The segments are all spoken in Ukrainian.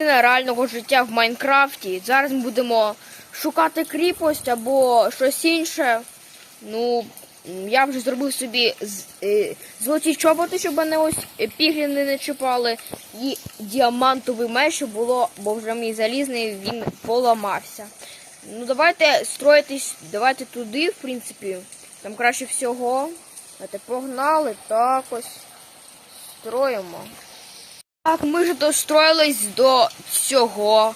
реального життя в Майнкрафті. Зараз ми будемо шукати кріпость або щось інше. Ну, я вже зробив собі е, золоті чоботи, щоб мене ось пігліни не чіпали. І діамантовий меч, щоб було, бо вже мій залізний він поламався. Ну, давайте строїтись, давайте туди, в принципі. Там краще всього. Давайте погнали, так ось строїмо. Так, ми ж достроїлись до цього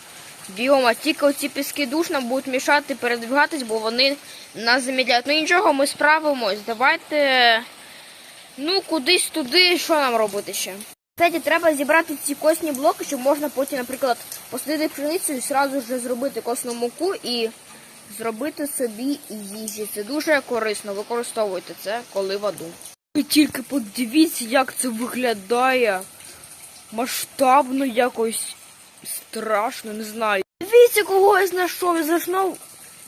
біома. Тільки оці піски душ нам будуть мішати передвигатись, бо вони нас замідляють. Ну нічого, ми справимось. Давайте. Ну, кудись туди, що нам робити ще? Кстати, треба зібрати ці косні блоки, щоб можна потім, наприклад, посадити пшеницю і одразу ж зробити косну муку і зробити собі їжі. Це дуже корисно. Використовуйте це, коли в аду. Ви тільки подивіться, як це виглядає масштабно якось страшно, не знаю. Дивіться, кого я знайшов, я знайшов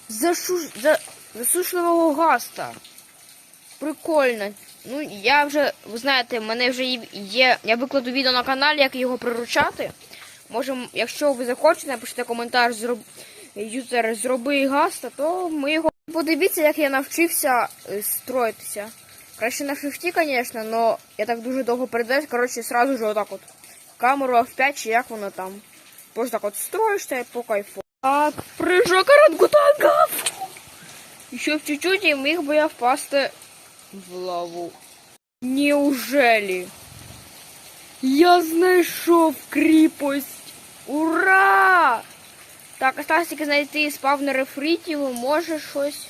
зашу... за... засушливого гаста. Прикольно. Ну, я вже, ви знаєте, в мене вже є-. Я викладу відео на каналі, як його приручати. Може, якщо ви захочете, напишіть коментар, зроб... юзер зроби гаста, то ми його. Подивіться, як я навчився е, строїтися. Краще на шифті, звісно, але я так дуже довго передаю. Коротше, сразу же отак от. Камеру F5 чи як воно там. Просто так от строишься по кайфу. Так, прыжок орангутанга! Еще в чуть-чуть і міг би я впасти в лаву. Неужели? Я знайшов кріпость! Ура! Так, осталось тільки знайти спавнери фрітів, може щось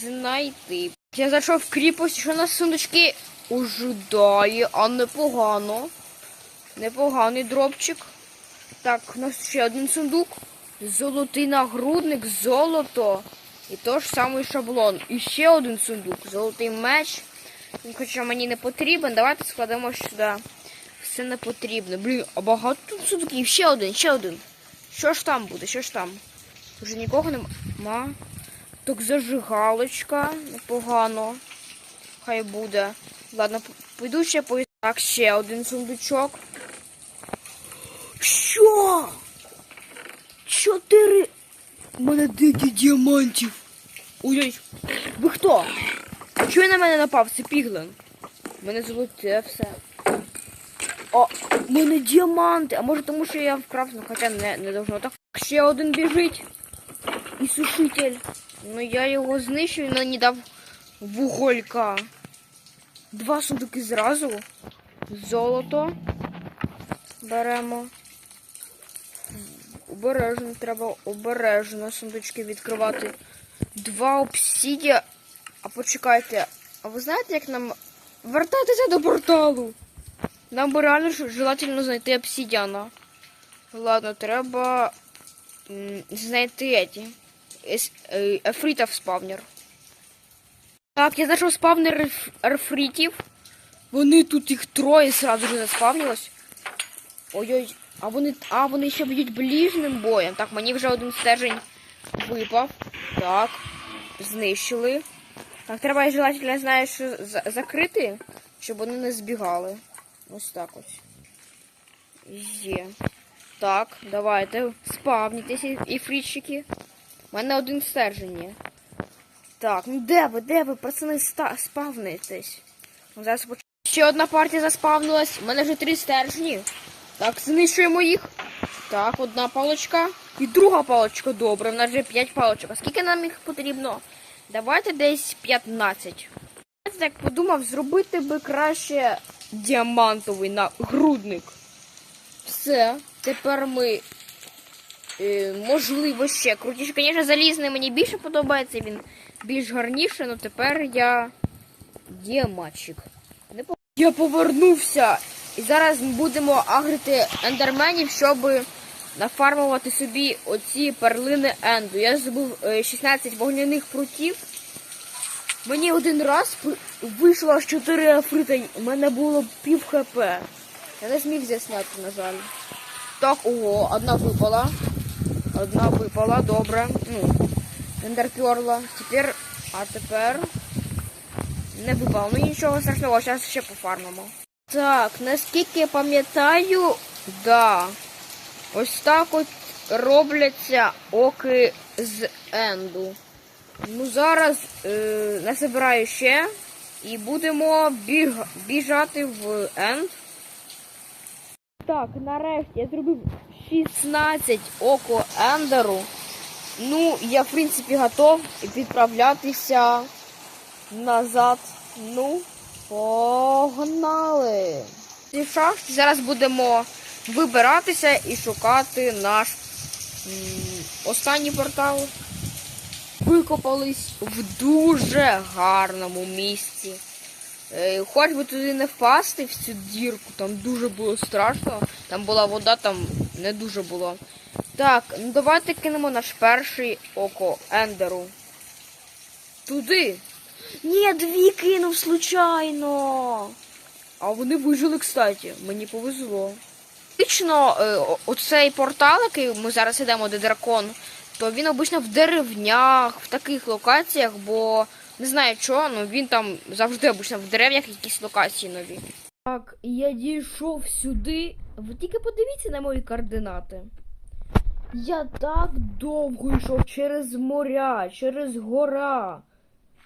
знайти. Я зайшов в кріпость, що нас сундучки ожидає, а непогано. Непоганий дропчик. Так, у нас ще один сундук. Золотий нагрудник, золото. І той ж самий шаблон. І ще один сундук. Золотий меч. Він Хоча мені не потрібен. Давайте складемо сюди. Все не потрібно. Блін, а багато тут сундуків. Ще один, ще один. Що ж там буде? Що ж там? Вже нікого нема. Так зажигалочка. Непогано. Хай буде. Ладно, п- піду ще по... Так, ще один сундучок. Що? Чотири. У мене дев'ять діамантів. Ой-ой. Ви хто? Чого на мене напав? Це піглин. У мене золоте все. О, у мене діаманти. А може тому, що я вкрав, ну хоча не, не должно так. Ще один біжить. І сушитель. Ну я його знищую, але не дав вуголька. Два сундуки зразу. Золото. Беремо. Обережно, треба обережно сундучки відкривати. Два обсідія. А почекайте, а ви знаєте, як нам вертатися до порталу? Нам би реально желательно знайти обсідіана. Ладно, треба знайти еті. Е, Ефрітов спавнер. Так, я знайшов спавнер еф- ефрітів. Вони тут їх троє сразу же заспавнилось. Ой-ой, а вони, а вони ще б'ють ближним боєм. Так, мені вже один стержень випав. Так, знищили. Так, треба желательно, знаю, що за- закрити, щоб вони не збігали. Ось так ось. Є. Так, давайте. Спавнітеся, іфрітчики. У мене один стержень є. Так, ну де ви, де ви, пацани, спавнитесь? Ну, Зараз Ще одна партія заспавнилась. У мене вже три стержні. Так, знищуємо їх. Так, одна паличка. І друга паличка, добре. У нас вже 5 паличок. А скільки нам їх потрібно? Давайте десь 15. Я так подумав, зробити би краще діамантовий нагрудник. Все. Тепер ми. Е, можливо, ще крутіше. Звісно, залізний мені більше подобається, він більш гарніше, але тепер я діаматчик. Я повернувся. І зараз ми будемо агрити ендерменів, щоб нафармувати собі оці перлини енду. Я забув е, 16 вогняних прутів. Мені один раз вийшло аж 4 африта, у мене було пів хп. Я не зміг засняти, на жаль. Так, ого, одна випала. Одна випала, добре. Ну, ендерперла. Тепер, а тепер не випало. Ну нічого страшного, зараз ще пофармимо. Так, наскільки я пам'ятаю, да. Ось так от робляться оки з енду. Ну, зараз е, насобираю ще і будемо біг, біжати в енд. Так, нарешті я зробив 16 око ендеру. Ну, я, в принципі, готов відправлятися назад. Ну, погнали. Ці шахти зараз будемо вибиратися і шукати наш останній портал. Викопались в дуже гарному місці. Е, Хоч би туди не впасти в цю дірку, там дуже було страшно. Там була вода, там не дуже було. Так, ну давайте кинемо наш перший око Ендеру. Туди. Ні, дві кинув случайно. А вони вижили, кстати. Мені повезло. Фактично, е, оцей портал, який ми зараз йдемо, де дракон, то він обично в деревнях, в таких локаціях, бо не знаю чого, ну він там завжди обично в деревнях якісь локації нові. Так, я дійшов сюди. Ви тільки подивіться на мої координати. Я так довго йшов через моря, через гора.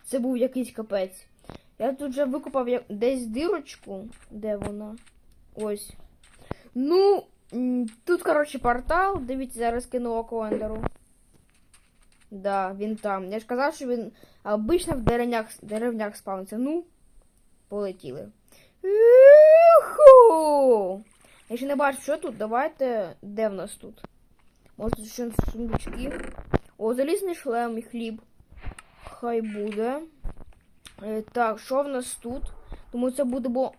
Це був якийсь капець. Я тут вже викопав як- десь дирочку. Де вона? Ось. Ну, тут, коротше, портал. Дивіться, зараз кину око Ендеру. Да, він там. Я ж казав, що він обично в деревнях, деревнях спавниться. Ну, полетіли. Юху! Я ще не бачу, що тут. Давайте. Де в нас тут? Може тут ще сундучки. О, залізний шлем і хліб. Хай буде. Е, так, що в нас тут? Тому це будемо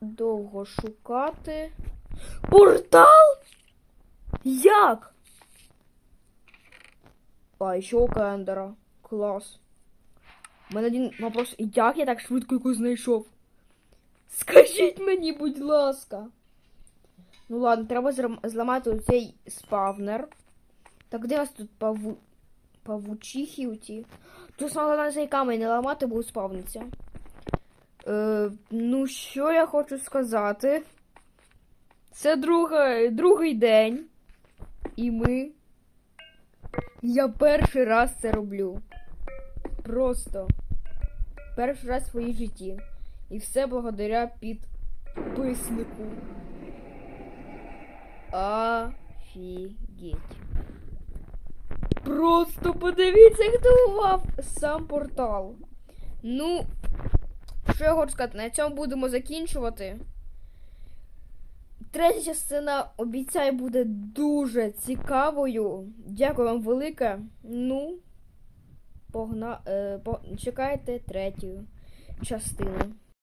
довго шукати. Портал? Як? А, ще око Ендера. Клас. У мене один вопрос. Як я так швидко його знайшов? Скажіть мені, будь ласка. Ну ладно, треба зламати цей спавнер. Так де у нас тут паву... павучихи оті? Тут саме цей камінь не ламати, бо спавниться. Е, ну, що я хочу сказати? Це друга, другий день. І ми. Я перший раз це роблю. Просто. Перший раз в своїй житті. І все благодаря підписнику. Офігеть. Просто подивіться, як будував сам портал. Ну, що я хочу сказати, на цьому будемо закінчувати. Третя частина обіцяю буде дуже цікавою. Дякую вам велике. Ну, погна... е, по... чекайте третю частину.